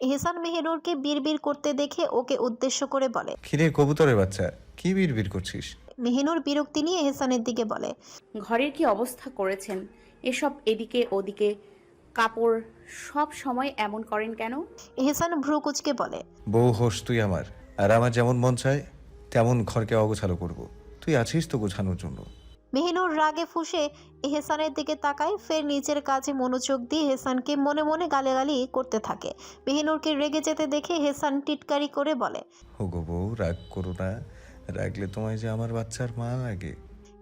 এহসান মেহেনুরকে বিড়বিড় করতে দেখে ওকে উদ্দেশ্য করে বলে কিরে কবুতরের বাচ্চা কি বিড়বিড় করছিস? মেহেনুর বিরক্তি নিয়ে এহসানের দিকে বলে ঘরের কি অবস্থা করেছেন? এসব এদিকে ওদিকে কাপড় সব সময় এমন করেন কেন? এহসান ভ্রুকুচকে বলে বউ হোস তুই আমার আর আমার যেমন মন চায় তেমন ঘরকে অগোছালো করব। তুই আছিস তো গোছানোর জন্য। মেহিনুর রাগে ফুসে এহসানের দিকে তাকায় ফের নিজের কাজে মনোযোগ দিয়ে হেসানকে মনে মনে গালাগালি করতে থাকে। মেহিনুরকে রেগে যেতে দেখে হেসান টিটকারি করে বলে হোগো বউ রাগ করো না। রাগলে তোমায় যে আমার বাচ্চার মা লাগে।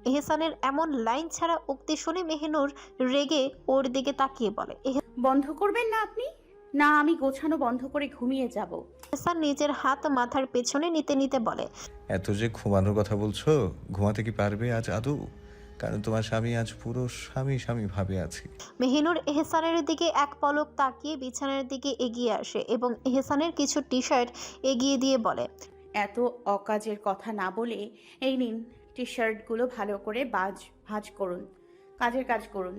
এহসানের এমন লাইন ছাড়া উক্তি শুনে মেহিনুর রেগে ওর দিকে তাকিয়ে বলে বন্ধ করবেন না আপনি? না আমি গোছানো বন্ধ করে ঘুমিয়ে যাব। এহসান নিজের হাত মাথার পেছনে নিতে নিতে বলে এত যে ঘুমানোর কথা বলছো ঘুমাতে কি পারবে আজ আদৌ? কারণ তোমার স্বামী আজ পুরো স্বামী স্বামী ভাবে আছি। মেহিনুর এহসানের দিকে এক পলক তাকিয়ে বিছানার দিকে এগিয়ে আসে এবং এহসানের কিছু টি শার্ট এগিয়ে দিয়ে বলে এত অকাজের কথা না বলে এই নিন টি শার্টগুলো ভালো করে বাজ ভাজ করুন কাজের কাজ করুন।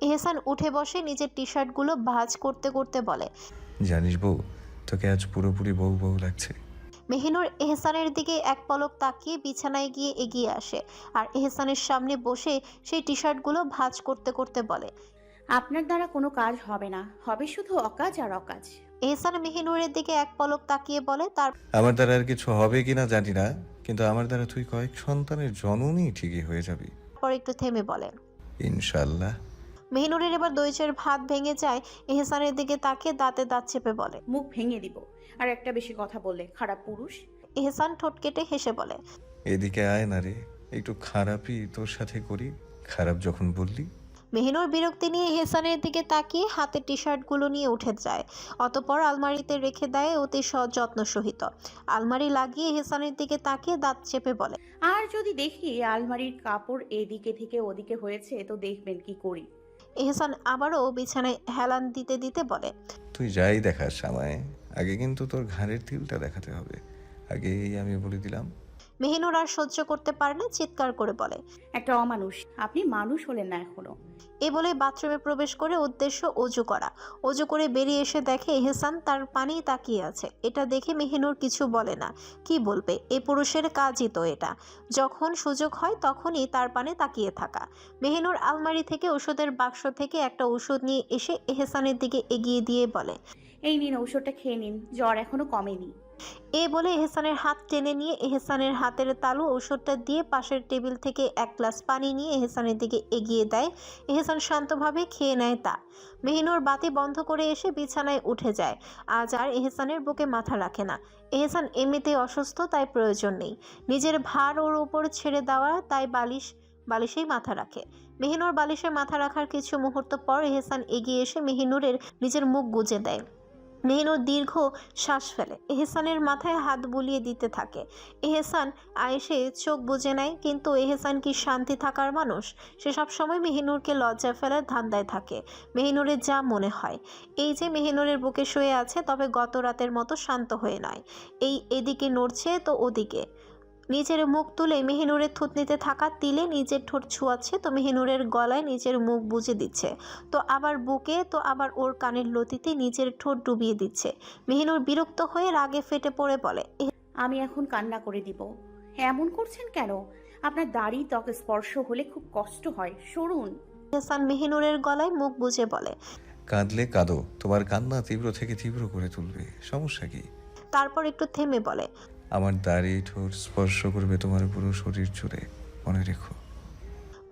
এহসান উঠে বসে নিজের টি শার্টগুলো ভাঁজ করতে করতে বলে জানিস বউ তোকে আজ পুরোপুরি বউ বউ লাগছে। মেহিনুর এহসানের দিকে এক পলক তাকিয়ে বিছানায় গিয়ে এগিয়ে আসে আর এহসানের সামনে বসে সেই টি শার্টগুলো ভাঁজ করতে করতে বলে আপনার দ্বারা কোনো কাজ হবে না হবে শুধু অকাজ আর অকাজ। এহসান মেহিনুরের দিকে এক পলক তাকিয়ে বলে তার আমার দ্বারা আর কিছু হবে কিনা জানি না কিন্তু আমার দ্বারা তুই কয়েক সন্তানের জননী ঠিকই হয়ে যাবি। একটু থেমে বলে ইনশাল্লাহ মেহিনুরের এবার দইচের ভাত ভেঙে যায়। এহসানের দিকে তাকে দাঁতে দাঁত চেপে বলে মুখ ভেঙে দিব। আর একটা বেশি কথা বললে খারাপ পুরুষ? এহসান ঠোঁট কেটে হেসে বলে এদিকে আয় না রে একটু খারাপই তোর সাথে করি। খারাপ যখন বললি? মেহিনুর বিরক্তি নিয়ে এহসানের দিকে তাকিয়ে হাতে টি শার্টগুলো নিয়ে উঠে যায়। অতপর আলমারিতে রেখে দেয় অতি যত্ন সহিত। আলমারি লাগিয়ে এহসানের দিকে তাকিয়ে দাঁত চেপে বলে আর যদি দেখি আলমারির কাপড় এদিকে থেকে ওদিকে হয়েছে তো দেখবেন কি করি। এহসান আবারও বিছানায় হেলান দিতে দিতে বলে, তুই যাই দেখাস আমায় আগে কিন্তু তোর ঘাড়ের তিলটা দেখাতে হবে। আগেই আমি বলে দিলাম মেহিনুর আর সহ্য করতে পারে না চিৎকার করে বলে। একটা অমানুষ আপনি মানুষ হলেন না এখনও। এ বলে বাথরুমে প্রবেশ করে উদ্দেশ্য অজু করা। অজু করে বেরিয়ে এসে দেখে এহসান তার পানি তাকিয়ে আছে। এটা দেখে মেহিনুর কিছু বলে না। কি বলবে? এ পুরুষের কাজই তো এটা। যখন সুযোগ হয় তখনই তার পানে তাকিয়ে থাকা। মেহিনুর আলমারি থেকে ওষুধের বাক্স থেকে একটা ওষুধ নিয়ে এসে এহসানের দিকে এগিয়ে দিয়ে বলে এই নিন ঔষধটা খেয়ে নিন। জ্বর এখনও কমেনি। এ বলে এহসানের হাত টেনে নিয়ে এহসানের হাতের তালু ওষুধটা দিয়ে পাশের টেবিল থেকে এক গ্লাস পানি নিয়ে এহসানের দিকে এগিয়ে দেয়। এহসান শান্তভাবে খেয়ে নেয় তা। মেহিনুর বাতি বন্ধ করে এসে বিছানায় উঠে যায়। আজ আর এহসানের বুকে মাথা রাখে না। এহসান এমনিতেই অসুস্থ, তাই প্রয়োজন নেই। নিজের ভার ওর উপর ছেড়ে দেওয়া, তাই বালিশ, বালিশেই মাথা রাখে। মেহিনুর বালিশে মাথা রাখার কিছু মুহূর্ত পর এহসান এগিয়ে এসে মেহিনুরের নিজের মুখ গুজে দেয়। মেহিনুর দীর্ঘ শ্বাস ফেলে। এহসানের মাথায় হাত বুলিয়ে দিতে থাকে। এহসান আয়েসে চোখ বুঝে নেয়, কিন্তু এহসান কি শান্তি থাকার মানুষ? সে সবসময় মেহিনুরকে লজ্জা ফেলার ধান্দায় থাকে। মেহিনুরের যা মনে হয়। এই যে মেহিনুরের বুকে শুয়ে আছে, তবে গত রাতের মতো শান্ত হয়ে নয়। এই এদিকে নড়ছে তো ওদিকে। নিজের মুখ তুলে মেহিনুরের থুতনিতে থাকা তিলে নিজের ঠোঁট ছুঁয়াচ্ছে তো মেহিনুরের গলায় নিজের মুখ বুজে দিচ্ছে। তো আবার বুকে তো আবার ওর কানের লতিতে নিজের ঠোঁট ডুবিয়ে দিচ্ছে। মেহিনুর বিরক্ত হয়ে রাগে ফেটে পড়ে বলে আমি এখন কান্না করে দিব। এমন করছেন কেন? আপনার দাড়ি ত্বক স্পর্শ হলে খুব কষ্ট হয়। সরুন। এহসান মেহিনুরের গলায় মুখ বুজে বলে কাঁদলে কাঁদো তোমার কান্না তীব্র থেকে তীব্র করে তুলবে। সমস্যা কি? তারপর একটু থেমে বলে আমার দাড়ি, ঠোঁট স্পর্শ করবে তোমার পুরো শরীর জুড়ে, মনে রেখো।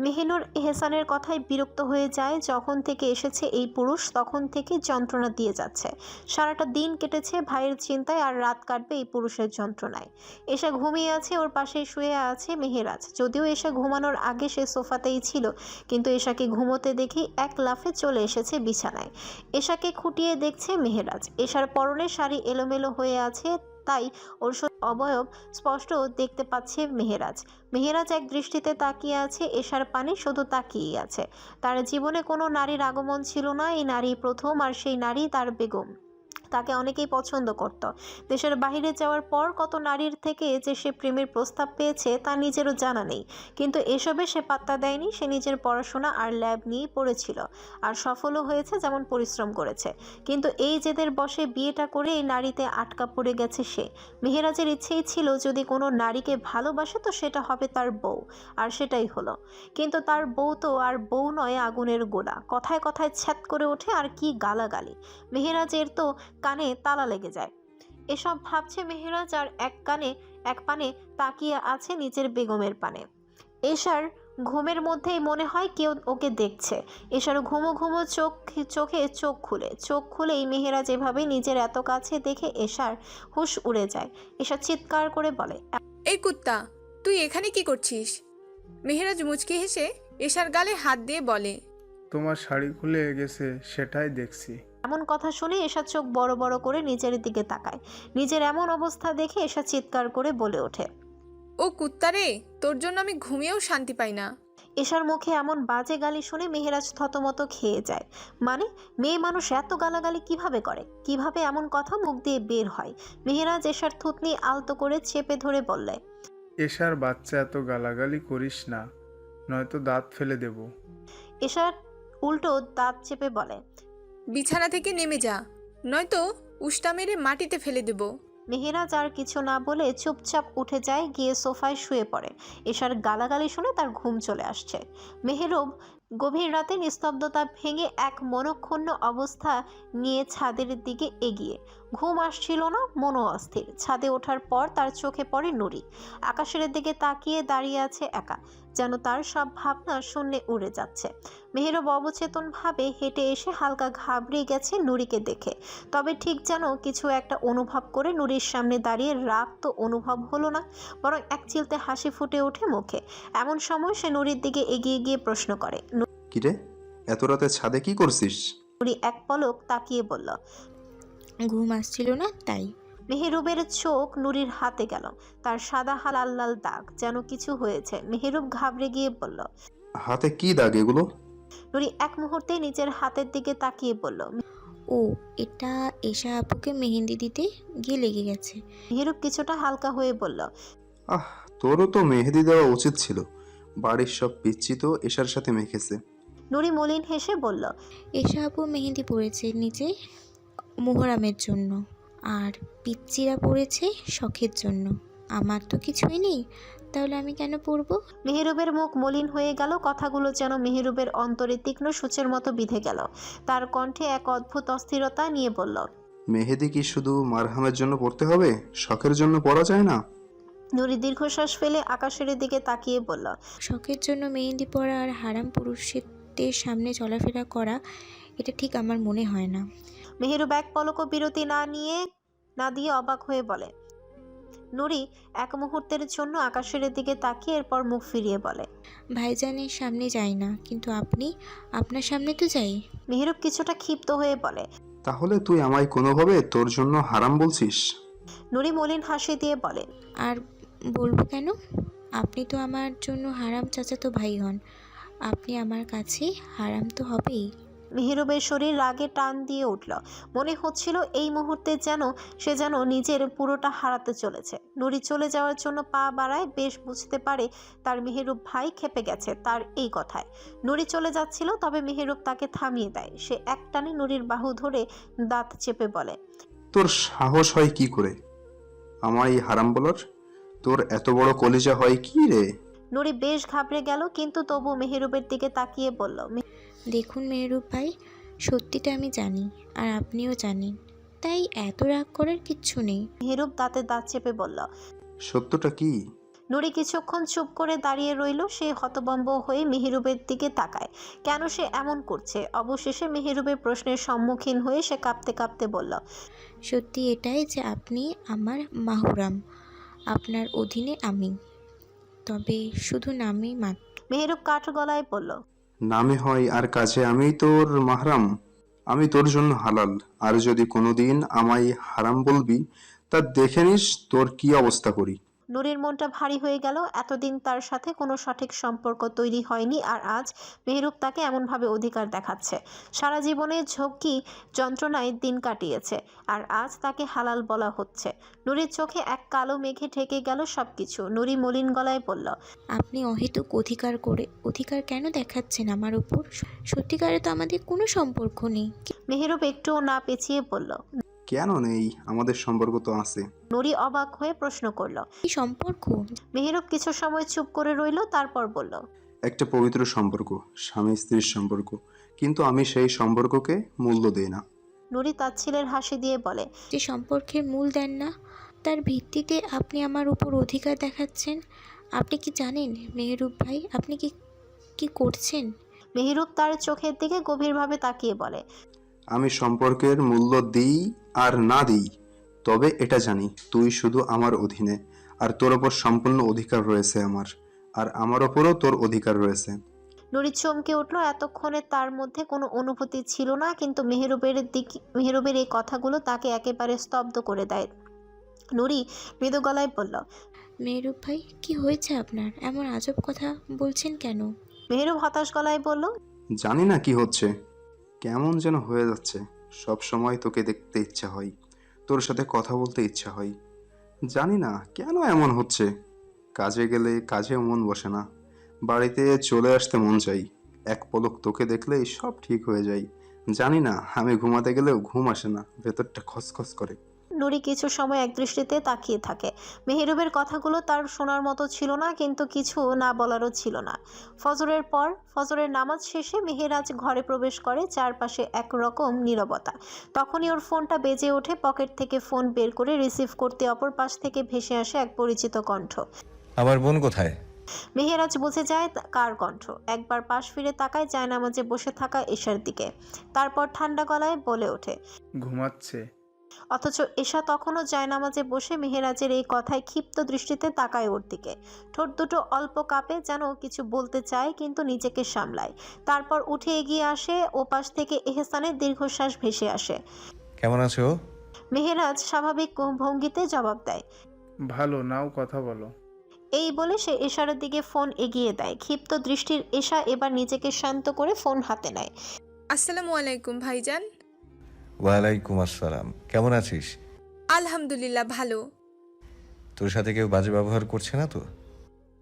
মেহিনুর এহসানের কথায় বিরক্ত হয়ে যায়, যখন থেকে এসেছে এই পুরুষ, তখন থেকে যন্ত্রণা দিয়ে যাচ্ছে। সারাটা দিন কেটেছে ভাইয়ের চিন্তায় আর রাত কাটবে এই পুরুষের যন্ত্রণায়। এসে ঘুমিয়ে আছে, ওর পাশে শুয়ে আছে মেহেরাজ। যদিও এসে ঘুমানোর আগে সে সোফাতেই ছিল, কিন্তু এশাকে ঘুমোতে দেখি এক লাফে চলে এসেছে বিছানায়। এশাকে খুঁটিয়ে দেখছে মেহেরাজ। এশার পরনে শাড়ি এলোমেলো হয়ে আছে তাই ওর অবয়ব স্পষ্ট দেখতে পাচ্ছে মেহেরাজ। মেহেরাজ এক দৃষ্টিতে তাকিয়ে আছে, এশার পানে শুধু তাকিয়ে আছে। তার জীবনে কোনো নারীর আগমন ছিল না, এই নারী প্রথম আর সেই নারী তার বেগম। তাকে অনেকেই পছন্দ করত। দেশের বাইরে যাওয়ার পর কত নারীর থেকে যে সে প্রেমের প্রস্তাব পেয়েছে তা নিজেরও জানা নেই। কিন্তু এসবে সে পাত্তা দেয়নি, সে নিজের পড়াশোনা আর ল্যাব নিয়েই পড়েছিল আর সফলও হয়েছে যেমন পরিশ্রম করেছে। কিন্তু এই জেদের বসে বিয়েটা করে এই নারীতে আটকা পড়ে গেছে সে। মেহেরাজের ইচ্ছেই ছিল যদি কোনো নারীকে ভালোবাসে তো সেটা হবে তার বউ, আর সেটাই হলো। কিন্তু তার বউ তো আর বউ নয়, আগুনের গোলা। কথায় কথায় ছ্যাত করে ওঠে আর কি গালাগালি। মেহেরাজের তো কানে তালা লেগে যায়। এসব ভাবছে মেহেরাজ আর এক কানে এক পানে তাকিয়ে আছে নিজের বেগমের পানে। এশার ঘুমের মধ্যেই মনে হয় কেউ ওকে দেখছে। এশার ঘুমো ঘুমো চোখ চোখে চোখ খুলে। চোখ খুলেই মেহেরাজ এভাবে নিজের এত কাছে দেখে এশার হুশ উড়ে যায়। এশা চিৎকার করে বলে এই কুত্তা তুই এখানে কি করছিস? মেহেরাজ মুচকি হেসে এশার গালে হাত দিয়ে বলে তোমার শাড়ি খুলে গেছে সেটাই দেখছি। এমন কথা শুনে এশা চোখ বড় বড় করে নিজের দিকে তাকায়। নিজের এমন অবস্থা দেখে এশা চিৎকার করে বলে ওঠে। ও কুত্তারে তোর জন্য আমি ঘুমিয়েও শান্তি পাই না। এশার মুখে এমন বাজে গালি শুনে মেহেরাজ থতমত খেয়ে যায়। মানে মেয়ে মানুষ এত গালাগালি কীভাবে করে? কীভাবে এমন কথা মুখ দিয়ে বের হয়? মেহেরাজ এশার থুতনি আলতো করে চেপে ধরে বললে এশার বাচ্চা এত গালাগালি করিস না নয়তো দাঁত ফেলে দেব। এশার উল্টো দাঁত চেপে বলে বিছানা থেকে নেমে যা, নয়তো উষ্টা মেরে মাটিতে ফেলে দেব। মেহেরাজ আর কিছু না বলে চুপচাপ উঠে যায়, গিয়ে সোফায় শুয়ে পড়ে। এশার গালাগালি শুনে তার ঘুম চলে আসছে। মেহেরব গভীর রাতে নিস্তব্ধতা ভেঙে এক মনক্ষুণ্ণ অবস্থা নিয়ে ছাদের দিকে এগিয়ে ঘুম আসছিল না মনো অস্থির। ছাদে ওঠার পর তার চোখে পড়ে নুরি। আকাশের দিকে তাকিয়ে দাঁড়িয়ে আছে একা যেন তার সব ভাবনা শূন্যে উড়ে যাচ্ছে। মেহেরব অবচেতনভাবে হেঁটে এসে হালকা ঘাবড়ে গেছে নুরিকে দেখে। তবে ঠিক যেন কিছু একটা অনুভব করে নুরির সামনে দাঁড়িয়ে রাগ তো অনুভব হলো না বরং এক চিলতে হাসি ফুটে ওঠে মুখে। এমন সময় সে নুরির দিকে এগিয়ে গিয়ে প্রশ্ন করে কিরে এত রাতে ছাদে কি করছিস? নুরি এক পলক তাকিয়ে বলল ঘুম আসছিল না তাই। মেহেরুবের চোখ নুরির হাতে গেল। তার সাদা হালাল লাল দাগ যেন কিছু হয়েছে। মেহেরুব ঘাবড়ে গিয়ে বলল হাতে কি দাগ এগুলো? নুরি এক মুহূর্তে নিজের হাতের দিকে তাকিয়ে বলল ও এটা এশা আপুকে মেহেন্দি দিতে গিয়ে লেগে গেছে। মেহেরুব কিছুটা হালকা হয়ে বলল আহ তোরও তো মেহেদি দেওয়া উচিত ছিল। বাড়ির সব পিচ্ছি তো এশার সাথে মেখেছে। নুরি মলিন হেসে বলল এশা আপু মেহেন্দি পড়েছে নিচে। মোহরামের জন্য। আর পিচ্চিরা পড়েছে শখের জন্য। আমার তো কিছুই নেই তাহলে আমি কেন পরবো মেহেরুবের মুখ মলিন হয়ে গেল কথাগুলো যেন মেহেরুবের অন্তরে তীক্ষ্ণ সূচের মতো বিঁধে গেল। তার কণ্ঠে এক অদ্ভুত অস্থিরতা নিয়ে বলল মেহেদি কি শুধু মারহামের জন্য পড়তে হবে? শখের জন্য পড়া যায় না? নুরি দীর্ঘশ্বাস ফেলে আকাশের দিকে তাকিয়ে বলল শখের জন্য মেহেন্দি পড়া আর হারাম পুরুষদের সামনে চলাফেরা করা এটা ঠিক আমার মনে হয় না। মেহেরুব এক পলকও বিরতি না নিয়ে না দিয়ে অবাক হয়ে বলে নুরি এক মুহূর্তের জন্য আকাশের দিকে তাকিয়ে এরপর মুখ ফিরিয়ে বলে ভাইজানের সামনে যাই না কিন্তু আপনি আপনার সামনে তো যাই। মেহেরুব কিছুটা ক্ষিপ্ত হয়ে বলে তাহলে তুই আমায় কোনোভাবে তোর জন্য হারাম বলছিস? নুরি মলিন হাসি দিয়ে বলে আর বলব কেন? আপনি তো আমার জন্য হারাম চাচাতো ভাই হন আপনি আমার কাছে হারাম তো হবেই। মেহেরুবের শরীর রাগে টান দিয়ে উঠল। মনে হচ্ছিল এই মুহূর্তে যেন সে যেন নিজের পুরোটা হারাতে চলেছে। নুরি চলে যাওয়ার জন্য পা বাড়ায় বেশ বুঝতে পারে তার মেহেরুব ভাই খেপে গেছে তার এই কথায়। নুরি চলে যাচ্ছিল তবে মেহেরুব তাকে থামিয়ে দেয়। সে একটানে নুরির বাহু ধরে দাঁত চেপে বলে তোর সাহস হয় কি করে? আমায় হারাম বলার? তোর এত বড় কলিজা হয় কি রে? নুরি বেশ ঘাবড়ে গেল কিন্তু তবু মেহেরুবের দিকে তাকিয়ে বলল দেখুন মেহরুব ভাই সত্যিটা আমি জানি আর আপনিও জানেন। তাই এত রাগ করার কিচ্ছু নেই। মেহেরুব দাঁতে দাঁত চেপে বলল সত্যটা কি? নুরি কিছুক্ষণ চুপ করে দাঁড়িয়ে রইল সে হতবম্ব হয়ে মেহেরুবের দিকে তাকায়। কেন সে এমন করছে? অবশেষে মেহেরুবের প্রশ্নের সম্মুখীন হয়ে সে কাঁপতে কাঁপতে বলল সত্যি এটাই যে আপনি আমার মাহুরাম আপনার অধীনে আমি। তবে শুধু নামেই মাত্র। মেহেরুব কাঠ গলায় বলল নামে হয় আর কাজে আমি তোর মাহরাম, আমি তোর জন্য হালাল। আর যদি কোনোদিন আমায় হারাম বলবি, তা দেখে নিস তোর কি অবস্থা করি। নুরির মনটা ভারী হয়ে গেল। এতদিন তার সাথে কোনো সঠিক সম্পর্ক তৈরি হয়নি আর আজ মেহরুব তাকে এমনভাবে অধিকার দেখাচ্ছে। সারা জীবনে ঝক্কি যন্ত্রণায় দিন কাটিয়েছে আর আজ তাকে হালাল বলা হচ্ছে। নুরির চোখে এক কালো মেঘে ঢেকে গেল সব কিছু নুরি মলিন গলায় বলল আপনি অহেতুক অধিকার করে অধিকার কেন দেখাচ্ছেন আমার উপর? সত্যিকারে তো আমাদের কোনো সম্পর্ক নেই। মেহরুব একটুও না পেঁচিয়ে বলল কেন নেই? আমাদের সম্পর্ক তো আছে। নুরি অবাক হয়ে প্রশ্ন করল। কি সম্পর্ক? মেহরুব কিছু সময় চুপ করে রইল তারপর বলল একটা পবিত্র সম্পর্ক স্বামী স্ত্রীর সম্পর্ক কিন্তু আমি সেই সম্পর্ককে মূল্য দিই না। নুরি তাচ্ছিলের হাসি দিয়ে বলে যে সম্পর্কের মূল দেন না তার ভিত্তিতে আপনি আমার উপর অধিকার দেখাচ্ছেন। আপনি কি জানেন মেহরুব ভাই আপনি কি কি করছেন? মেহরুব তার চোখের দিকে গভীরভাবে তাকিয়ে বলে আমি সম্পর্কের মূল্য দিই আর না দিই তবে এটা জানি তুই শুধু আমার অধীনে। আর তোর ওপর সম্পূর্ণ অধিকার রয়েছে আমার আর আমার ওপরও তোর অধিকার রয়েছে। নুরি চমকে উঠল এতক্ষণে তার মধ্যে কোনো অনুভূতি ছিল না কিন্তু মেহরুবের দিক মেহরুবের এই কথাগুলো তাকে একেবারে স্তব্ধ করে দেয়। নুরি মৃদু গলায় বলল মেহরুব ভাই কি হয়েছে আপনার? এমন আজব কথা বলছেন কেন? মেহরুব হতাশ গলায় বলল জানি না কি হচ্ছে। কেমন যেন হয়ে যাচ্ছে। সব সময় তোকে দেখতে ইচ্ছা হয়, তোর সাথে কথা বলতে ইচ্ছা হয়। জানি না, কেন এমন হচ্ছে? কাজে গেলে কাজে মন বসে না। বাড়িতে চলে আসতে মন চাই। এক পলক তোকে দেখলেই সব ঠিক হয়ে যায়। জানি না, আমি ঘুমাতে গেলেও ঘুম আসে না, ভেতরটা খসখস করে। নুরি কিছু সময় একদৃষ্টিতে তাকিয়ে থাকে। মেহরুবের কথাগুলো তার শোনার মতো ছিল না কিন্তু কিছু না বলারও ছিল না। ফজরের পর ফজরের নামাজ শেষে মেহেরাজ ঘরে প্রবেশ করে চারপাশে একরকম নীরবতা। তখনই ওর ফোনটা বেজে ওঠে পকেট থেকে ফোন বের করে রিসিভ করতে অপর পাশ থেকে ভেসে আসে এক পরিচিত কণ্ঠ। আমার বোন কোথায়? মেহেরাজ বুঝে যায় কার কণ্ঠ। একবার পাশ ফিরে তাকায় জায়নামাজে বসে থাকা এশার দিকে। তারপর ঠান্ডা গলায় বলে ওঠে ঘুমাচ্ছে। অথচ এশা তখনও জায়নামাজে বসে মেহেরাজের এই কথায় ক্ষিপ্ত দৃষ্টিতে তাকায় ওর দিকে। ঠোঁট দুটো অল্প কাঁপে যেন কিছু বলতে চায় কিন্তু নিজেকে সামলায়। তারপর উঠে এগিয়ে আসে ওপাশ থেকে এহসানের দীর্ঘশ্বাস ভেসে আসে। কেমন আছো মেহেরাজ স্বাভাবিক ভঙ্গিতে জবাব দেয়। ভালো নাও কথা বলো। এই বলে সে এশার দিকে ফোন এগিয়ে দেয়। ক্ষিপ্ত দৃষ্টির এশা এবার নিজেকে শান্ত করে ফোন হাতে নেয়। আসসালামু আলাইকুম ভাইজান। ওয়ালাইকুম আসসালাম। কেমন আছিস? আলহামদুলিল্লাহ ভালো। তোর সাথে কেউ বাজে ব্যবহার করছে না তো?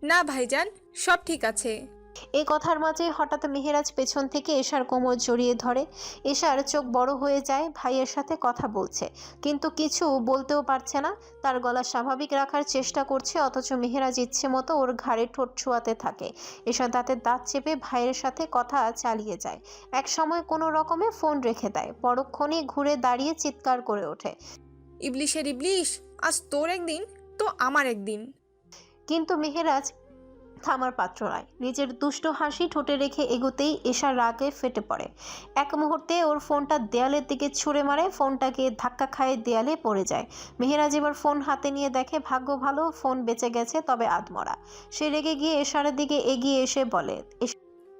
না ভাইজান সব ঠিক আছে। এই কথার মাঝে হঠাৎ মেহেরাজ পেছন থেকে এশার কোমর জড়িয়ে ধরে। এশার চোখ বড় হয়ে যায় ভাইয়ের সাথে কথা বলছে। কিন্তু কিছু বলতেও পারছে না। তার গলা স্বাভাবিক রাখার চেষ্টা করছে অথচ মেহেরাজ ইচ্ছে মতো ওর ঘাড়ে ঠোঁট ছোঁয়াতে থাকে। এশার দাঁতের দাঁত চেপে ভাইয়ের সাথে কথা চালিয়ে যায়। এক সময় কোনো রকমে ফোন রেখে দেয় পরক্ষণেই ঘুরে দাঁড়িয়ে চিৎকার করে ওঠে। ইবলিশের ইবলিশ আজ তোর একদিন তো আমার একদিন। কিন্তু মেহেরাজ থামার পাত্র নয়। নিজের দুষ্ট হাসি ঠোঁটে রেখে এগোতেই এশার রাগে ফেটে পড়ে। এক মুহূর্তে ওর ফোনটা দেয়ালের দিকে ছুঁড়ে মারে ফোনটাকে ধাক্কা খায় দেয়ালে পড়ে যায়। মেহেরাজ এবার ফোন হাতে নিয়ে দেখে ভাগ্য ভালো ফোন বেঁচে গেছে তবে আধমরা সে রেগে গিয়ে এশারের দিকে এগিয়ে এসে বলে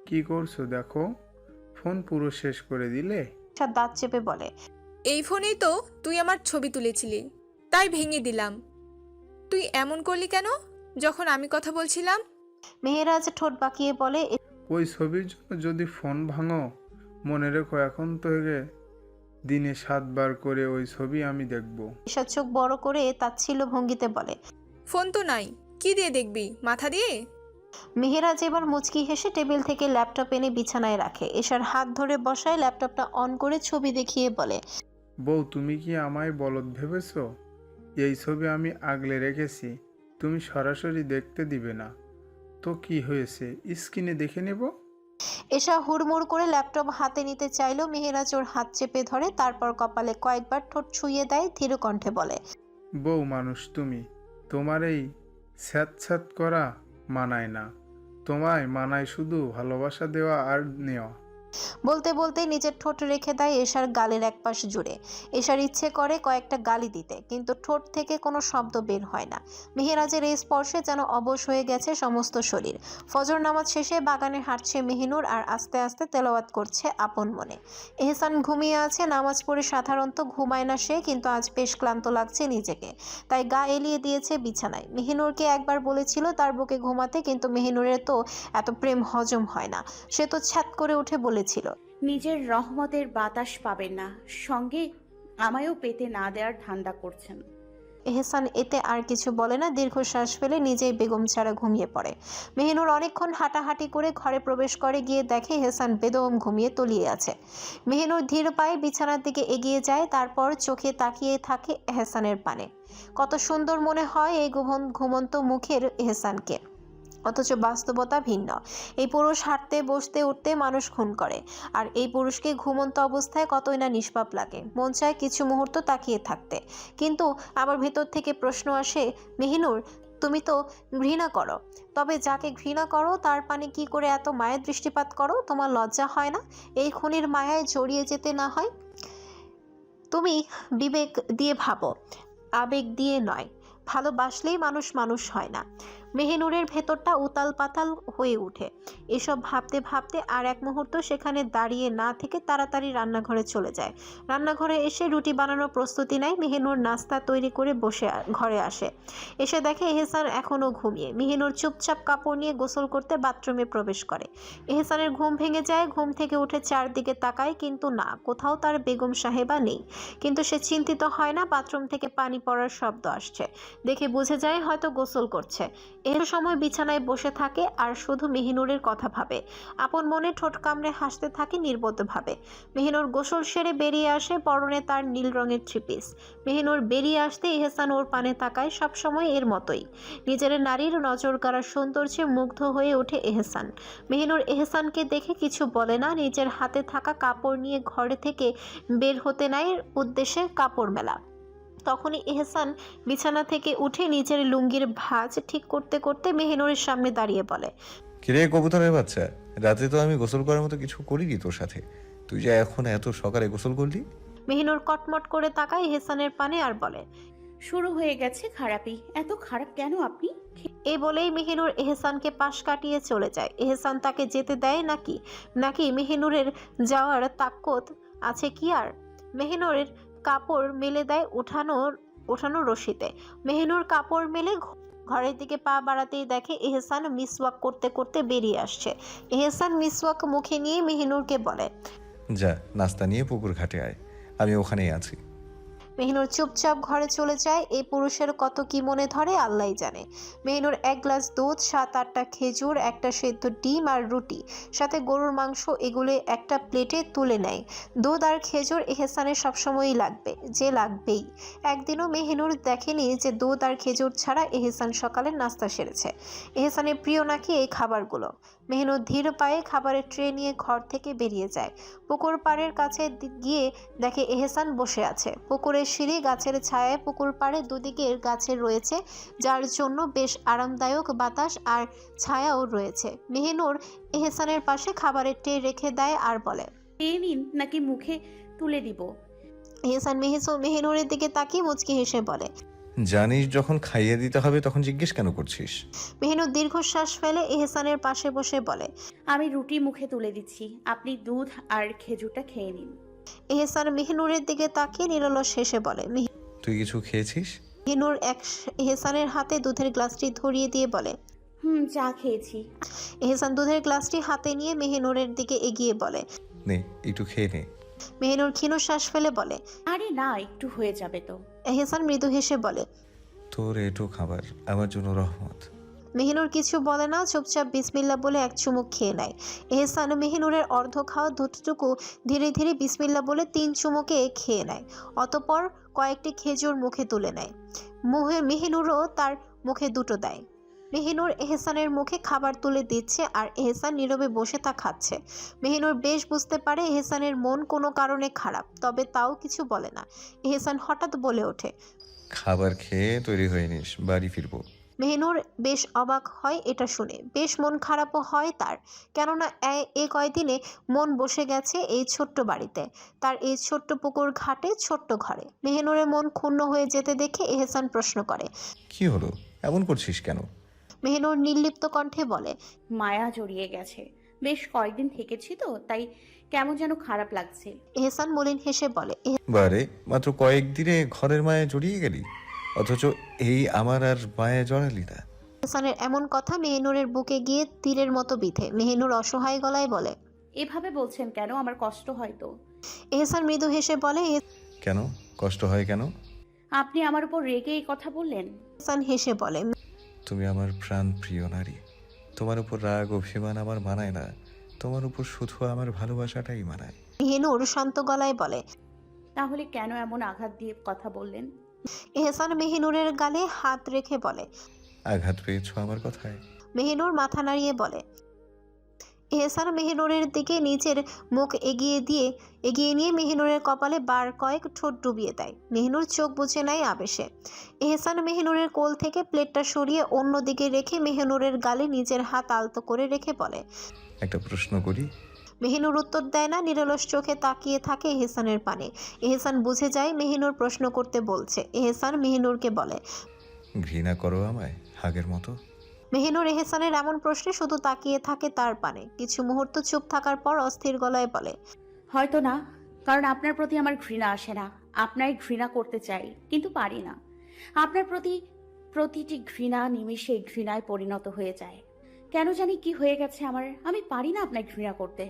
কি করছ দেখো? ফোন পুরো শেষ করে দিলে? এশার দাঁত চেপে বলে এই ফোনেই তো তুই আমার ছবি তুলেছিলি তাই ভেঙে দিলাম। তুই এমন করলি কেন? যখন আমি কথা বলছিলাম মেহেরাজ ঠোঁট বাঁকিয়ে বলে ওই ছবির জন্য যদি ফোন ভাঙো মনে রেখো এখন থেকে দিনে সাতবার করে ওই ছবি আমি দেখব। এশার চোখ বড় করে তাচ্ছিল্য ভঙ্গিতে বলে ফোন তো নাই কি দিয়ে দেখবি? মাথা দিয়ে? মেহেরাজ এবার মুচকি হেসে টেবিল থেকে ল্যাপটপ এনে বিছানায় রাখে। এশার হাত ধরে বসায় ল্যাপটপটা অন করে ছবি দেখিয়ে বলে বউ তুমি কি আমায় বলদ ভেবেছো? এই ছবি আমি আগলে রেখেছি তুমি সরাসরি দেখতে দিবে না। তো কি হয়েছে? স্ক্রিনে দেখে নেব। এসা হুড়মুড় করে ল্যাপটপ হাতে নিতে চাইলেও মেহেরাজ ওর হাত চেপে ধরে তারপর কপালে কয়েকবার ঠোঁট ছুঁয়ে দেয় ধীর কণ্ঠে বলে বউ মানুষ তুমি তোমার এই স্যাঁত করা মানায় না। তোমায় মানায় শুধু ভালোবাসা দেওয়া আর নেওয়া। বলতে বলতে নিজের ঠোঁট রেখে দেয় এশার গালের এক পাশ জুড়ে। এশার ইচ্ছে করে কয়েকটা গালি দিতে, কিন্তু ঠোঁট থেকে কোনো শব্দ বের হয় না। মেহেরাজের এই স্পর্শে যেন অবশ হয়ে গেছে সমস্ত শরীর। ফজর নামাজ শেষে বাগানে হাঁটছে মেহিনুর আর আস্তে আস্তে তেলাওয়াত করছে আপন মনে। এহসান ঘুমিয়ে আছে, নামাজ পড়ে সাধারণত ঘুমায় না সে, কিন্তু আজ বেশ ক্লান্ত লাগছে নিজেকে। তাই গা এলিয়ে দিয়েছে বিছানায়। মেহিনুরকে একবার বলেছিল তার বুকে ঘুমাতে, কিন্তু মেহিনুরের তো এত প্রেম হজম হয় না। সে তো ছ্যাত করে উঠে বলেছিল নিজের রহমতের বাতাস পাবেন না, সঙ্গে আমায়ও পেতে না দেওয়ার ধান্দা করছেন। এহসান এতে আর কিছু বলে না, দীর্ঘশ্বাস ফেলে নিজেই বেগম ছাড়া ঘুমিয়ে পড়ে। মেহিনুর অনেকক্ষণ হাঁটাহাঁটি করে ঘরে প্রবেশ করে গিয়ে দেখে এহসান বেদম ঘুমিয়ে তলিয়ে আছে। মেহিনুর ধীর পায়ে বিছানার দিকে এগিয়ে যায়, তারপর চোখে তাকিয়ে থাকে এহসানের পানে। কত সুন্দর মনে হয় এই ঘুমন ঘুমন্ত মুখের এহসানকে। অথচ বাস্তবতা ভিন্ন। এই পুরুষ হাঁটতে, বসতে, উঠতে মানুষ খুন করে। আর এই পুরুষকে ঘুমন্ত অবস্থায় কতই না নিষ্পাপ লাগে। মন চায় কিছু মুহূর্ত তাকিয়ে থাকতে। কিন্তু আমার ভেতর থেকে প্রশ্ন আসে, মেহিনুর, তুমি তো ঘৃণা করো। তবে যাকে ঘৃণা করো, তার পানে কি করে এত মায়ের দৃষ্টিপাত করো? তোমার লজ্জা হয় না? এই খুনির মায়ায় জড়িয়ে যেতে না হয়? তুমি বিবেক দিয়ে ভাবো, আবেগ দিয়ে নয়। ভালোবাসলেই মানুষ মানুষ হয় না। মেহেনুরের ভেতরটা উতাল পাতাল হয়ে ওঠে এসব ভাবতে ভাবতে আর এক মুহূর্ত সেখানে দাঁড়িয়ে না থেকে তাড়াতাড়ি রান্নাঘরে চলে যায়। রান্নাঘরে এসে রুটি বানানোর প্রস্তুতি নেয়। মেহেনুর নাস্তা তৈরি করে বসে ঘরে আসে। এসে দেখে এহসান এখনও ঘুমিয়ে। মেহেনুর চুপচাপ কাপড় নিয়ে গোসল করতে বাথরুমে প্রবেশ করে। এহসানের ঘুম ভেঙে যায়, ঘুম থেকে উঠে চারদিকে তাকায়, কিন্তু না, কোথাও তার বেগম সাহেবা নেই। কিন্তু সে চিন্তিত হয় না, বাথরুম থেকে পানি পড়ার শব্দ আসছে। দেখে বুঝে যায় হয়তো গোসল করছে। এর সময় বিছানায় বসে থাকে আর শুধু মেহিনুরের কথা ভাবে। আপন মনে ঠোঁট কামড়ে হাসতে থাকে নির্বোধভাবে। মেহিনুর গোসল সেরে বেরিয়ে আসে পরনে তার নীল রঙের থ্রি পিস মেহিনুর বেরিয়ে আসতে এহসান ওর পানে তাকায় সবসময় এর মতোই। নিজের নারীর নজর কাড়ার সৌন্দর্যে মুগ্ধ হয়ে ওঠে এহসান। মেহিনুর এহসানকে দেখে কিছু বলে না, নিজের হাতে থাকা কাপড় নিয়ে ঘরে থেকে বের হতে নাই উদ্দেশ্যে কাপড় মেলা তখনই এহসান বিছানা থেকে উঠে নিজের লুঙ্গির ভাঁজ ঠিক করতে করতে মেহিনুরের সামনে দাঁড়িয়ে বলে কিরে কবুতরের বাচ্চা রাতে তো আমি গোসল করার মতো কিছু করিনি তোর সাথে। তুই যে এখন এত সকালে গোসল করলি? মেহিনুর কটমট করে তাকায় এহসানের পানে আর বলে শুরু হয়ে গেছে খারাপই এত খারাপ কেন আপনি? এই বলেই মেহিনুর এহসানকে পাশ কাটিয়ে চলে যায়। এহসান তাকে যেতে দেয় নাকি? নাকি মেহিনুরের যাওয়ার তাকত আছে কি আর? মেহিনুরের কাপড় মেলে দেয় ওঠানোর ওঠানো রশিতে। মেহেনুর কাপড় মেলে ঘরের দিকে পা বাড়াতেই দেখে এহসান মিসওয়াক করতে করতে বেরিয়ে আসছে। এহসান মিসওয়াক মুখে নিয়ে মেহেনুরকে বলে, যা, নাস্তা নিয়ে পুকুর ঘাটে আয়। আমি ওখানেই আছি। মেহিনুর চুপচাপ ঘরে চলে যায়। এই পুরুষের কত কি মনে ধরে আল্লাহই জানে। মেহিনুর এক গ্লাস দুধ, সাত, আটটা খেজুর, একটা সেদ্ধ ডিম আর রুটি। সাথে গরুর মাংস এগুলো একটা প্লেটে তুলে নেয়। দুধ আর খেজুর এহসানের সবসময়ই লাগবে, যে লাগবেই। একদিনও মেহিনুর দেখেনি যে দুধ আর খেজুর ছাড়া এহসান সকালে নাস্তা সেরেছে। এহসানের প্রিয় নাকি এই খাবারগুলো। মেহনুর ধীর পায়ে খাবারের ট্রে নিয়ে ঘর থেকে বেরিয়ে যায়। পুকুর পাড়ের কাছে গিয়ে দেখে এহসান বসে আছে। পুকুরের সিঁড়ি গাছের ছায়ায় পুকুর পাড়ে দুদিকের গাছের রয়েছে যার জন্য বেশ আরামদায়ক বাতাস আর ছায়াও রয়েছে। মেহনুর এহসানের পাশে খাবারের ট্রে রেখে দেয় আর বলে নিন নাকি মুখে তুলে দিব? এহসান মেহেসো মেহনুরের দিকে তাকিয়ে মুচকি হেসে বলে জানিস যখন খাইয়ে দিতে হবে তখন জিজ্ঞেস কেন করছিস? মেহনুর দীর্ঘশ্বাস ফেলে এহসানের পাশে বসে বলে আমি রুটি মুখে তুলে দিচ্ছি আপনি দুধ আর খেজুরটা খেয়ে নিন। এহসান মেহনুরের দিকে তাকিয়ে নিরলস শেষে বলে তুই কিছু খেয়েছিস? মেহনুর এক এহসানের হাতে দুধের গ্লাসটি ধরিয়ে দিয়ে বলে হুম চা খেয়েছি। এহসান দুধের গ্লাসটি হাতে নিয়ে মেহনুরের দিকে এগিয়ে বলে নে একটু খেয়ে নে। মেহনুর ক্ষীণ শ্বাস ফেলে বলে আরে না একটু হয়ে যাবে তো। এহসান মৃদু হেসে বলে তোর এটো খাবার আমার জন্য রহমত। মেহিনুর কিছু বলে না চুপচাপ বিসমিল্লা বলে এক চুমুক খেয়ে নেয়। এহসান মেহিনুরের অর্ধ খাওয়া দুধটুকু ধীরে ধীরে বিসমিল্লা বলে তিন চুমুকে খেয়ে নেয়। অতপর কয়েকটি খেজুর মুখে তুলে নেয়। মুহে মেহিনুরও তার মুখে দুটো দেয়। মেহিনুর এহসানের মুখে খাবার তুলে দিচ্ছে আর এহসান নীরবে বসে তা খাচ্ছে। মেহিনুর বেশ বুঝতে পারে এহসানের মন কোনো কারণে খারাপ তবে তাও কিছু বলে না। এহসান হঠাৎ বলে ওঠে খাবার খেয়ে তৈরি হয়ে নিস বাড়ি ফিরবো। মেহনুর বেশ অবাক হয় এটা শুনে। বেশ মন খারাপও হয় তার কেননা এ- এ কয়দিনে মন বসে গেছে এই ছোট্ট বাড়িতে। তার এই ছোট্ট পুকুর ঘাটে ছোট্ট ঘরে। মেহনুরের মন ক্ষুণ্ণ হয়ে যেতে দেখে এহসান প্রশ্ন করে কি হলো? এমন করছিস কেন? মেহনুর নির্লিপ্ত কণ্ঠে বলে মায়া জড়িয়ে গেছে। বেশ কয়েকদিন থেকেছি তো তাই কেমন যেন খারাপ লাগছে। এহসান মলিন হেসে বলে বারে মাত্র কয়েকদিনে ঘরের মায়ে জড়িয়ে গেলি। অথচ এই আমার আর মায়ে জড়ালি না। এহসানের এমন কথা মেহনুরের বুকে গিয়ে তীরের মতো বিধে। মেহনুর অসহায় গলায় বলে এভাবে বলছেন কেন? আমার কষ্ট হয় তো। এহসান মৃদু হেসে বলে কেন? কষ্ট হয় কেন? আপনি আমার উপর রেগে এই কথা বললেন? এহসান হেসে বলে তুমি আমার প্রাণ প্রিয় নারী। তোমার উপর রাগ অভিমান আমার মানায় না। তোমার উপর শুধু আমার ভালোবাসাটাই মানায়। হেনুর শান্ত গলায় বলে তাহলে কেন এমন আঘাত দিয়ে কথা বললেন? এহসান মেহেনুরের গালে হাত রেখে বলে আঘাত পেয়েছ আমার কথায়? মেহেনুর মাথা নাড়িয়ে বলে এহসান মেহিনুরের দিকে নিচের মুখ এগিয়ে দিয়ে এগিয়ে নিয়ে মেহিনুরের কপালে বার কয়েক ঠোঁট ডুবিয়ে দেয়। মেহিনুর চোখ বুঝে নেয় আবেশে। এহসান মেহিনুরের কোল থেকে প্লেটটা সরিয়ে অন্য দিকে রেখে মেহিনুরের গালে নিজের হাত আলতো করে রেখে বলে একটা প্রশ্ন করি। মেহিনুর উত্তর দেয় না নিরলস চোখে তাকিয়ে থাকে এহসানের পানে। এহসান বুঝে যায় মেহিনুর প্রশ্ন করতে বলছে। এহসান মেহিনুরকে বলে ঘৃণা করো আমায় হাগের মতো। মেহিনুর এহসানের এমন প্রশ্নে শুধু তাকিয়ে থাকে তার পানে। কিছু মুহূর্ত চুপ থাকার পর অস্থির গলায় বলে হয়তো না কারণ আপনার প্রতি আমার ঘৃণা আসে না। আপনার ঘৃণা করতে চাই কিন্তু পারি না। আপনার প্রতি প্রতিটি ঘৃণা নিমিষে ঘৃণায় পরিণত হয়ে যায়। কেন জানি কি হয়ে গেছে আমার আমি পারি না আপনার ঘৃণা করতে।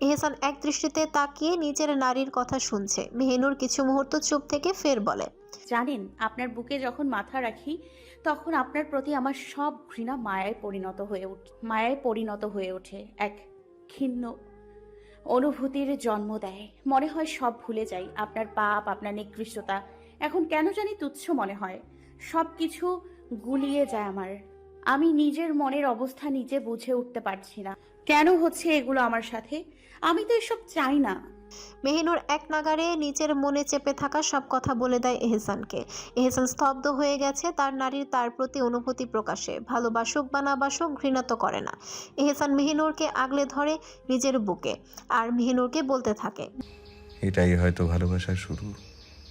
এহসান এক দৃষ্টিতে তাকিয়ে নিজের নারীর কথা শুনছে। মেহেনুর কিছু মুহূর্ত চুপ থেকে ফের বলে জানেন আপনার বুকে যখন মাথা রাখি তখন আপনার প্রতি আমার সব ঘৃণা মায়ায় পরিণত হয়ে ওঠে মায়ায় পরিণত হয়ে ওঠে, এক ক্ষীণ অনুভূতির জন্ম দেয়। মনে হয় সব ভুলে যাই, আপনার পাপ, আপনার নিকৃষ্টতা। এখন কেন জানি তুচ্ছ মনে হয়। সব কিছু গুলিয়ে যায় আমার। আমি নিজের মনের অবস্থা নিজে বুঝে উঠতে পারছি না। কেন হচ্ছে এগুলো আমার সাথে? আমি তো এসব চাই না। মেহিনুর এক নাগারে নিজের মনে চেপে থাকা সব কথা বলে দেয় এহসানকে। এহসান স্তব্ধ হয়ে গেছে তার নারীর তার প্রতি অনুভূতি প্রকাশে। ভালোবাসুক বা না বাসুক ঘৃণা তো করে না। এহসান মেহিনুরকে আগলে ধরে নিজের বুকে আর মেহিনুরকে বলতে থাকে এটাই হয়তো ভালোবাসার শুরু।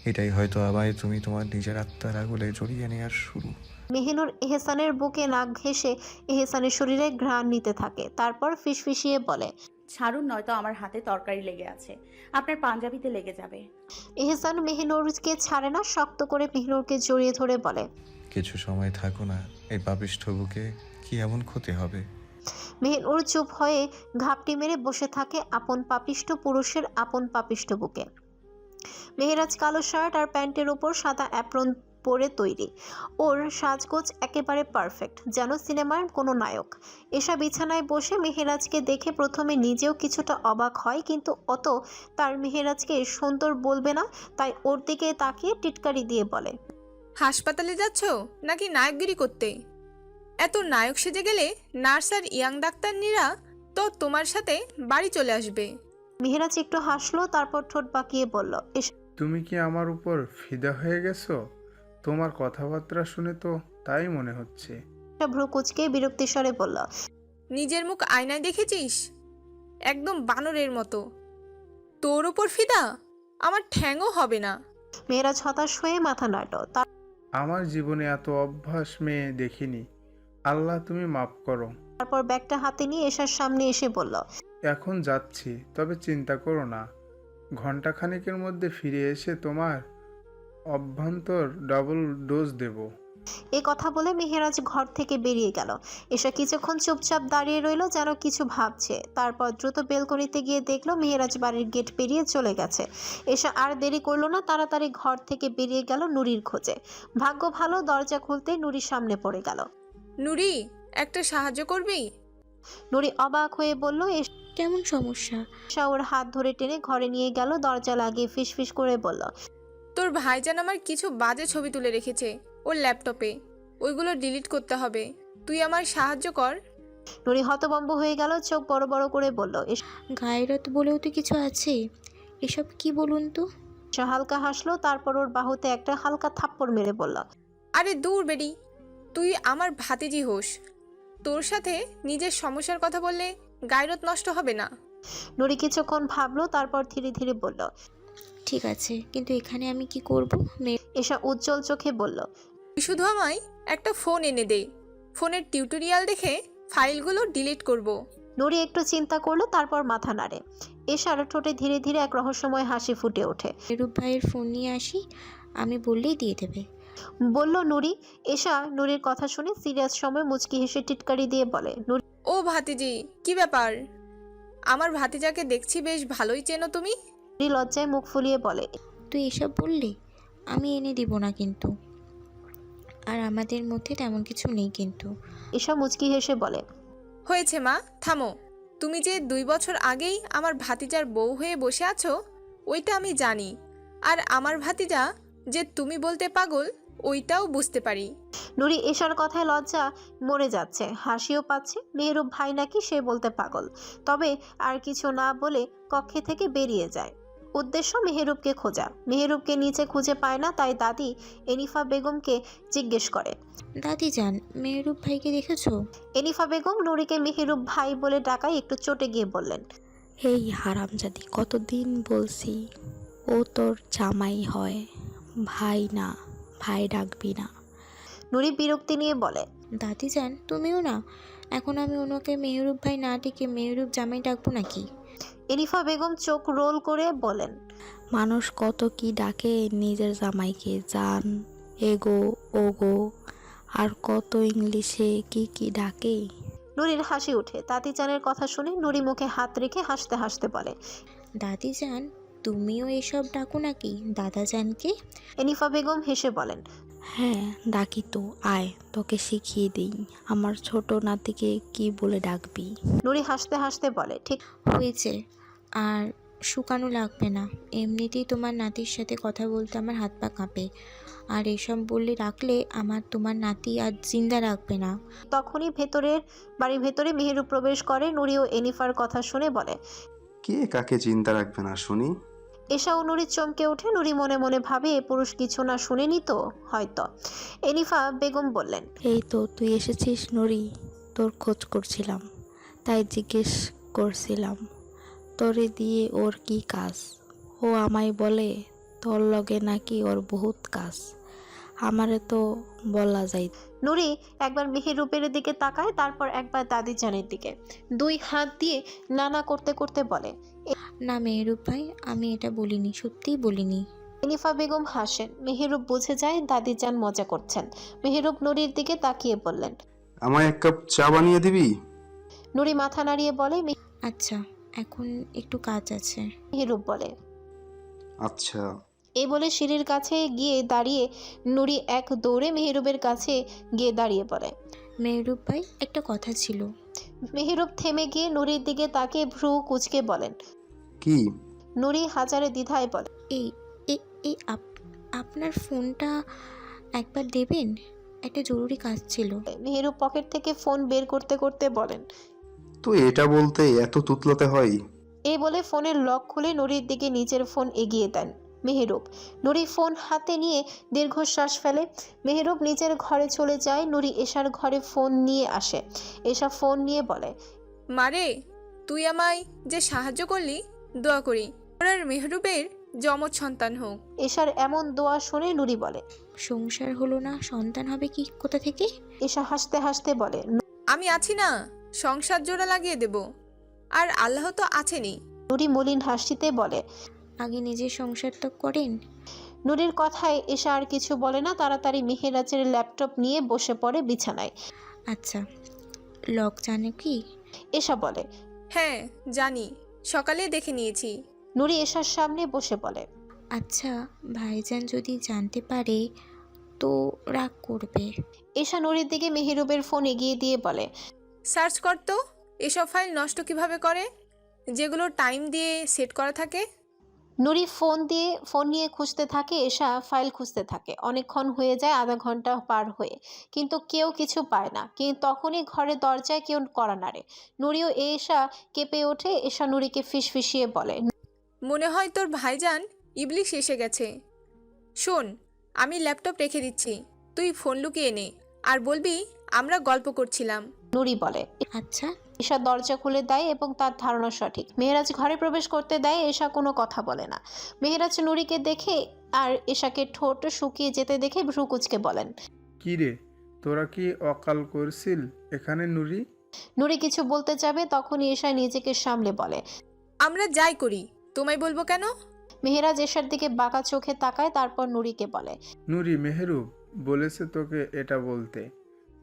এটাই হয়তো আমায় তুমি তোমার নিজের আত্মার আগলে জড়িয়ে নেওয়ার শুরু। মেহিনুর এহসানের বুকে নাক ঘেঁষে এহসানের শরীরে ঘ্রাণ নিতে থাকে তারপর ফিসফিসিয়ে বলে ছাড়ুন নয়তো আমার হাতে তরকারি লেগে আছে। আপনার পাঞ্জাবিতে লেগে যাবে। এহসান মেহিনুরকে ছাড়ে না শক্ত করে মেহিনুরকে জড়িয়ে ধরে বলে কিছু সময় থাকো না এই পাপিষ্ঠ বুকে কি এমন ক্ষতি হবে? মেহিনুর চুপ হয়ে ঘাপটি মেরে বসে থাকে আপন পাপিষ্ট পুরুষের আপন পাপিষ্ট বুকে। মেহেরাজ কালো শার্ট আর প্যান্টের উপর সাদা অ্যাপ্রন পরে তৈরি। ওর সাজগোজ একেবারে পারফেক্ট যেন সিনেমার কোনো নায়ক। এসা বিছানায় বসে মেহেরাজকে দেখে প্রথমে নিজেও কিছুটা অবাক হয় কিন্তু অত তার মেহেরাজকে সুন্দর বলবে না তাই ওর দিকে তাকিয়ে টিটকারি দিয়ে বলে হাসপাতালে যাচ্ছ? নাকি নায়কগিরি করতে? এত নায়ক সেজে গেলে নার্স আর ইয়াং ডাক্তারনিরা তো তোমার সাথে বাড়ি চলে আসবে। মেহেরাজ একটু হাসলো তারপর ঠোঁট বাঁকিয়ে বলল তুমি কি আমার উপর ফিদা হয়ে গেছো? তোমার কথাবার্তা শুনে তো তাই মনে হচ্ছে। ভ্রু কুচকে বিরক্তিস্বরে বলল নিজের মুখ আয়নায় দেখেছিস? একদম বানরের মতো। তোর ওপর ফিদা? আমার ঠ্যাংও হবে না। মেয়েরাজ হতাশ হয়ে মাথা নাড়ল। তার আমার জীবনে এত অভ্যাস মেয়ে দেখিনি। আল্লাহ তুমি মাফ করো। তারপর ব্যাগটা হাতে নিয়ে এসার সামনে এসে বলল এখন যাচ্ছি তবে চিন্তা করো না। ঘন্টাখানেকের মধ্যে ফিরে এসে তোমার অভ্যন্তর ডাবল ডোজ দেব। এ কথা বলে মেহেরাজ ঘর থেকে বেরিয়ে গেল। এসা কিছুক্ষণ চুপচাপ দাঁড়িয়ে রইল যেন কিছু ভাবছে। তারপর দ্রুত বেলকনিতে গিয়ে দেখল মেহেরাজ বাড়ির গেট পেরিয়ে চলে গেছে। এসা আর দেরি করল না তাড়াতাড়ি ঘর থেকে বেরিয়ে গেল নুরির খোঁজে। ভাগ্য ভালো দরজা খুলতে নুরির সামনে পড়ে গেল। নুরি একটা সাহায্য করবি? নুরি অবাক হয়ে বলল কেমন সমস্যা? এসা ওর হাত ধরে টেনে ঘরে নিয়ে গেল দরজা লাগিয়ে ফিসফিস করে বলল তোর ভাইজান আমার কিছু বাজে ছবি তুলে রেখেছে ওর ল্যাপটপে। ওইগুলো ডিলিট করতে হবে। তুই আমার সাহায্য কর। নুরি হতবম্ব হয়ে গেল চোখ বড় বড় করে বলল গায়রত বলেও তো কিছু আছে? এসব কি বলুন তো? এসা হালকা হাসলো তারপর ওর বাহুতে একটা হালকা থাপ্পড় মেরে বলল আরে দূর বেরি তুই আমার ভাতিজি হোস। তোর সাথে নিজের সমস্যার কথা বললে গায়রত নষ্ট হবে না। নুরি কিছুক্ষণ ভাবলো তারপর ধীরে ধীরে বলল ঠিক আছে কিন্তু এখানে আমি কি করব? মেয়ে এসা উজ্জ্বল চোখে বলল তুই শুধু আমায় একটা ফোন এনে দে ফোনের টিউটোরিয়াল দেখে ফাইলগুলো ডিলিট করব। নুরি একটু চিন্তা করল তারপর মাথা নাড়ে। এশার ঠোঁটে ধীরে ধীরে এক রহস্যময় হাসি ফুটে ওঠে। মেহরুব ভাইয়ের ফোন নিয়ে আসি আমি বললেই দিয়ে দেবে। বলল নুরি এশা নুরির কথা শুনে সিরিয়াস সময় মুচকি হেসে টিটকারি দিয়ে বলে নুরি ও ভাতিজি কি ব্যাপার? আমার ভাতিজাকে দেখছি বেশ ভালোই চেনো তুমি? লজ্জায় মুখ ফুলিয়ে বলে তুই এসব বললি? আমি এনে দিব না কিন্তু। আর আমাদের মধ্যে তেমন কিছু নেই কিন্তু। এশা মুচকি হেসে বলে হয়েছে মা থামো। তুমি যে দুই বছর আগেই আমার ভাতিজার বউ হয়ে বসে আছো ওইটা আমি জানি। আর আমার ভাতিজা যে তুমি বলতে পাগল ওইটাও বুঝতে পারি। নুরি এশার কথায় লজ্জা মরে যাচ্ছে হাসিও পাচ্ছে মেহরুব ভাই নাকি সে বলতে পাগল। তবে আর কিছু না বলে কক্ষে থেকে বেরিয়ে যায়। উদ্দেশ্য মেহেরুবকে খোঁজা। মেহেরুবকে নিচে খুঁজে পায় না তাই দাদি এনিফা বেগমকে জিজ্ঞেস করে। দাদি যান মেহরুব ভাইকে দেখেছ? এনিফা বেগম নুরিকে মেহেরুব ভাই বলে ডাকায় একটু চটে গিয়ে বললেন এই হারামজাদি কতদিন বলছি ও তোর জামাই হয় ভাই না ভাই ডাকবি না। নুরি বিরক্তি নিয়ে বলে দাদি যান তুমিও না এখন আমি ওনাকে মেহরুব ভাই না ডেকে মেহরুব জামাই ডাকবো নাকি? এনিফা বেগম চোখ রোল করে বলেন মানুষ কত কি ডাকে নিজের জামাইকে জান এগো ওগো আর কত ইংলিশে কি কি ডাকে? নুরির হাসি ওঠে। তাঁতি চানের কথা শুনে নুরি মুখে হাত রেখে হাসতে হাসতে বলে দাদি যান তুমিও এসব ডাকো নাকি? দাদা জানকে এনিফা বেগম হেসে বলেন হ্যাঁ ডাকি তো আয় তোকে শিখিয়ে দিই। আমার ছোট নাতিকে কি বলে ডাকবি? নুরি হাসতে হাসতে বলে ঠিক হয়েছে। আর শুকানো লাগবে না। এমনিতেই তোমার নাতির সাথে কথা বলতে আমার হাত পা কাঁপে। আর এসব বললে রাখলে আমার তোমার নাতি আর জিন্দা রাখবে না। তখনই ভেতরের বাড়ির ভেতরে মেহেরু প্রবেশ করে নুরি ও এনিফার কথা শুনে বলে কে কাকে চিন্তা রাখবে না শুনি? এশা ও নুরি চমকে ওঠে। নুরি মনে মনে ভাবে এ পুরুষ কিছু না শুনেনি তো? হয়তো। এনিফা বেগম বললেন এই তো তুই এসেছিস নরি তোর খোঁজ করছিলাম তাই জিজ্ঞেস করছিলাম তোরে দিয়ে ওর কি কাজ? ও আমায় বলে তোর লগে নাকি ওর বহুত কাজ আমারে তো বলা যায় নুরি একবার মেহেরুপের দিকে তাকায় তারপর একবার দাদি জানের দিকে। দুই হাত দিয়ে নানা করতে করতে বলে না মেহরুব ভাই আমি এটা বলিনি সত্যিই বলিনি। এনিফা বেগম হাসেন। মেহেরুপ বুঝে যায় দাদি যান মজা করছেন। মেহেরুপ নুরির দিকে তাকিয়ে বললেন আমায় এক কাপ চা বানিয়ে দিবি? নুরি মাথা নাড়িয়ে বলে আচ্ছা এখন একটু কাজ আছে। মেহেরুপ বলে আচ্ছা। এই বলে সিঁড়ির কাছে গিয়ে দাঁড়িয়ে নুরি এক দৌড়ে মেহেরুবের কাছে গিয়ে দাঁড়িয়ে পড়ে মেহরুব ভাই একটা কথা ছিল। মেহেরুব থেমে গিয়ে নুরির দিকে তাকে ভ্রু কুচকে বলেন কি? নুরি হাজারে দ্বিধায় বলে এই এ- এই আপ- আপনার ফোনটা একবার দেবেন? একটা জরুরি কাজ ছিল। মেহেরুব পকেট থেকে ফোন বের করতে করতে বলেন তো এটা বলতে এত তুতলাতে হয়? এই বলে ফোনের লক খুলে নুরির দিকে নিচের ফোন এগিয়ে দেন। মেহেরুব। নুরি ফোন হাতে নিয়ে দীর্ঘশ্বাস ফেলে। মেহেরুব নিজের ঘরে চলে যায়। নুরি এশার ঘরে ফোন নিয়ে আসে। এশা ফোন নিয়ে বলে মারে তুই আমায় যে সাহায্য করলি দোয়া করি। তোর আর মেহরুবের যমজ সন্তান হোক। এশার এমন দোয়া শুনে নুরি বলে সংসার হলো না সন্তান হবে কি? কোথা থেকে? এশা হাসতে হাসতে বলে আমি আছি না সংসার জোড়া লাগিয়ে দেব। আর আল্লাহ তো আছেনই। নুরি মলিন হাসিতে বলে আগে নিজের সংসার তো করেন। নুরির কথায় এশা আর কিছু বলে না তাড়াতাড়ি মেহেরাজের ল্যাপটপ নিয়ে বসে পড়ে বিছানায়। আচ্ছা লক জানে কি? এসা বলে। হ্যাঁ জানি সকালে দেখে নিয়েছি। নুরি এসার সামনে বসে বলে। আচ্ছা ভাইজান যদি জানতে পারে তো রাগ করবে। এসা নুরির দিকে মেহেরুবের ফোন এগিয়ে দিয়ে বলে। সার্চ করতো এসব ফাইল নষ্ট কীভাবে করে? যেগুলো টাইম দিয়ে সেট করা থাকে। নুরি ফোন দিয়ে ফোন নিয়ে খুঁজতে থাকে এশা ফাইল খুঁজতে থাকে। অনেকক্ষণ হয়ে যায় আধা ঘণ্টা পার হয়ে। কিন্তু কেউ কিছু পায় না। কিন্তু তখনই ঘরের দরজায় কেউ করা নাড়ে। নুরিও এসা কেঁপে ওঠে এশা নুরিকে ফিসফিসিয়ে বলে মনে হয় তোর ভাইজান ইবলিশ এসে গেছে। শোন আমি ল্যাপটপ রেখে দিচ্ছি। তুই ফোন লুকিয়ে নে। আর বলবি আমরা গল্প করছিলাম। নুরি বলে আচ্ছা। ঈশা দরজা খুলে দেয় এবং তার ধারণা সঠিক। মেহেরাজ ঘরে প্রবেশ করতে দেয় এশা কোনো কথা বলে না। মেহেরাজ নুরিকে দেখে আর এশাকে ঠোঁট শুকিয়ে যেতে দেখে ভ্রুকুচকে বলেন কি রে তোরা কি অকাল করছিল এখানে নুরি? নুরি কিছু বলতে যাবে তখনই এশা নিজেকে সামলে বলে আমরা যাই করি তোমায় বলব কেন? মেহেরাজ এশার দিকে বাঁকা চোখে তাকায় তারপর নুরিকে বলে নুরি মেহরুব বলেছে তোকে এটা বলতে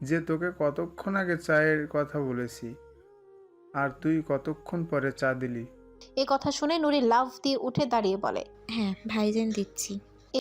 যে তোকে কতক্ষণ আগে চায়ের কথা বলেছি। আর তুই কতক্ষণ পরে চা দিলি? এ কথা শুনে নুরি লাভ দিয়ে উঠে দাঁড়িয়ে বলে হ্যাঁ ভাইজান দিচ্ছি।